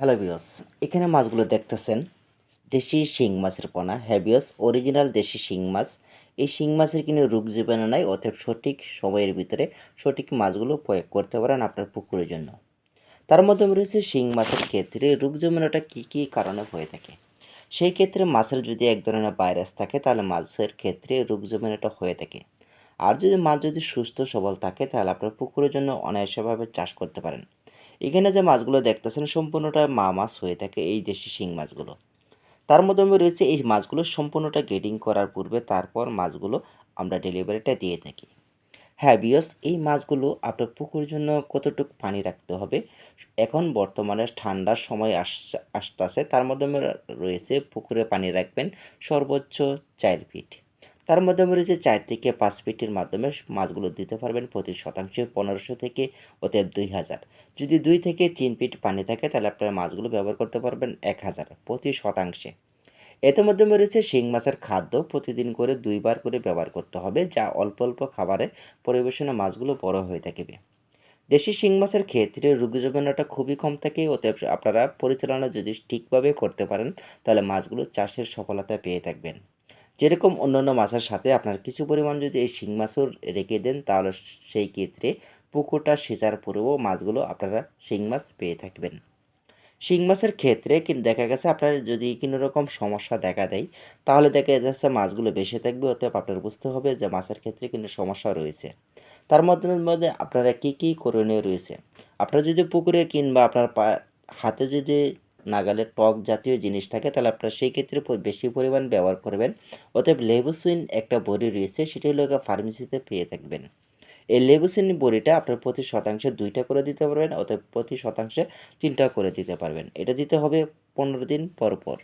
Hello বিয়স এখানে মাছগুলো দেখতেছেন। দেশি শিং মাছের পোনা। হ্যাবিয়স অরিজিনাল দেশি শিং মাছ। এই শিং মাছের কিন্তু রোগ জীবাণু নাই, অতএব সঠিক সময়ের ভিতরে সঠিক মাছগুলো প্রয়োগ করতে পারেন আপনার পুকুরের জন্য। তার মধ্যে রয়েছে শিং মাছের ক্ষেত্রে রোগ জীবাণুটা কী কী কারণে হয়ে থাকে? সেই ক্ষেত্রে মাছের যদি এক ধরনের ভাইরাস থাকে, তাহলে মাছের ক্ষেত্রে রোগ জীবাণুটা হয়ে থাকে। আর যদি মাছ যদি সুস্থ সবল থাকে, তাহলে আপনার পুকুরের জন্য অনায়াসভাবে চাষ করতে পারেন। এখানে যে মাছগুলো দেখতেছেন, সম্পূর্ণটা মা মাছ হয়ে থাকে এই দেশি শিং মাছগুলো। তার মধ্যে রয়েছে এই মাছগুলো সম্পূর্ণটা গেডিং করার পূর্বে তারপর মাছগুলো আমরা ডেলিভারিটা দিয়ে থাকি। হ্যাঁ বিয়স এই মাছগুলো আপনার পুকুরের জন্য কতটুকু পানি রাখতে হবে? এখন বর্তমানে ঠান্ডার সময় আসছে, আসতেছে, তার মাধ্যমে রয়েছে পুকুরে পানি রাখবেন সর্বোচ্চ চার ফিট। তার মাধ্যমে রয়েছে চার থেকে পাঁচ ফিটের মাধ্যমে মাছগুলো দিতে পারবেন প্রতি শতাংশে পনেরোশো থেকে অতএব দুই হাজার। যদি দুই থেকে তিন ফিট পানি থাকে, তাহলে আপনারা মাছগুলো ব্যবহার করতে পারবেন এক হাজার প্রতি শতাংশে। এতে মাধ্যমে রয়েছে শিং মাছের খাদ্য প্রতিদিন করে দুইবার করে ব্যবহার করতে হবে, যা অল্প অল্প খাবারে পরিবেশনে মাছগুলো বড় হয়ে থাকবে। দেশি শিং মাছের ক্ষেত্রে রোগ জীবাণুটা খুবই কম থাকে, অতএব আপনারা পরিচালনা যদি ঠিকভাবে করতে পারেন, তাহলে মাছগুলো চাষের সফলতা পেয়ে থাকবেন। যেরকম অন্যান্য মাছের সাথে আপনার কিছু পরিমাণ যদি এই শিং মাছও রেখে দেন, তাহলে সেই ক্ষেত্রে পুকুরটা সেচার পরেও মাছগুলো আপনারা শিং মাছ পেয়ে থাকবেন। শিং মাছের ক্ষেত্রে কিন্তু দেখা গেছে আপনার যদি কোনো রকম সমস্যা দেখা দেয়, তাহলে দেখা যাচ্ছে মাছগুলো বেশি থাকবে, অতএব আপনার বুঝতে হবে যে মাছের ক্ষেত্রে কিন্তু সমস্যা রয়েছে। তার মধ্যে মধ্যে আপনারা কী কী করণীয় রয়েছে? আপনারা যদি পুকুরে কিংবা আপনার হাতে যদি নাগালে টক জাতীয় জিনিস থাকে, তাহলে আপনারা সেই ক্ষেত্রে বেশি পরিমাণ ব্যবহার করবেন। অতএব লেবুসুইন একটা বড়ি রয়েছে সেটি হলো ফার্মেসিতে পেয়ে থাকবেন। এই লেবুসিন বড়িটা আপনার প্রতি শতাংশে দুইটা করে দিতে পারবেন, অতএব প্রতি শতাংশে তিনটা করে দিতে পারবেন। এটা দিতে হবে পনেরো দিন পর পর।